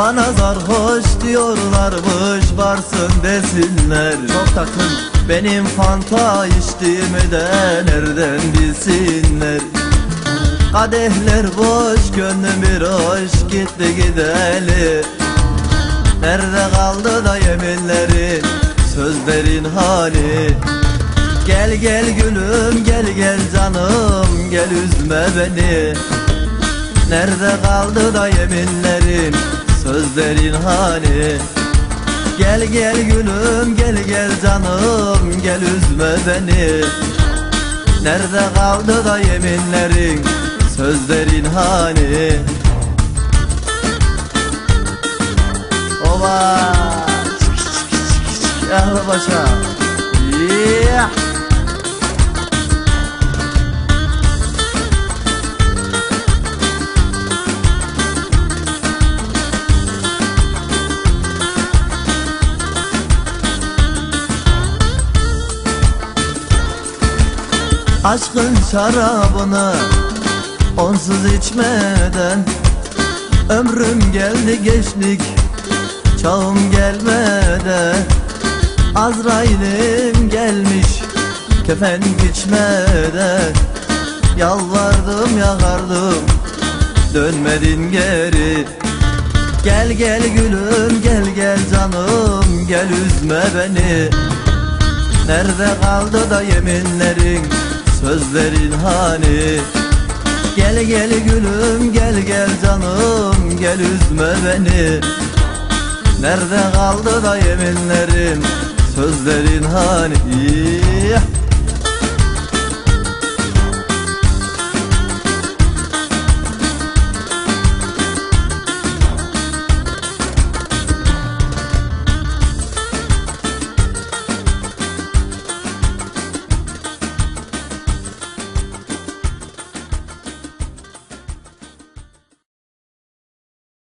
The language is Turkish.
Bana sarhoş diyorlarmış varsın desinler. Çok takın Benim fanta içtiğimi de nereden bilsinler? Kadehler boş gönlüm bir hoş gitti gideli. Nerede kaldı da yeminlerin sözlerin hali? Gel gel gülüm gel gel canım gel üzme beni. Nerede kaldı da yeminlerin sözlerin hani Gel gel gülüm gel gel canım gel üzme beni Nerede kaldı da yeminlerin sözlerin hani Ova çık çık çık çık Ahlı başa Yeah. Aşkın şarabını onsuz içmeden. Ömrüm geldi geçtik çağım gelmeden. Azrail'im gelmiş kefen biçmeden. Yalvardım yakardım dönmedin geri. Gel gel gülüm gel gel canım gel üzme beni. Nerede kaldı da yeminlerin sözlerin hani? Gel gel gülüm gel gel canım gel üzme beni. Nerede kaldı da yeminlerin sözlerin hani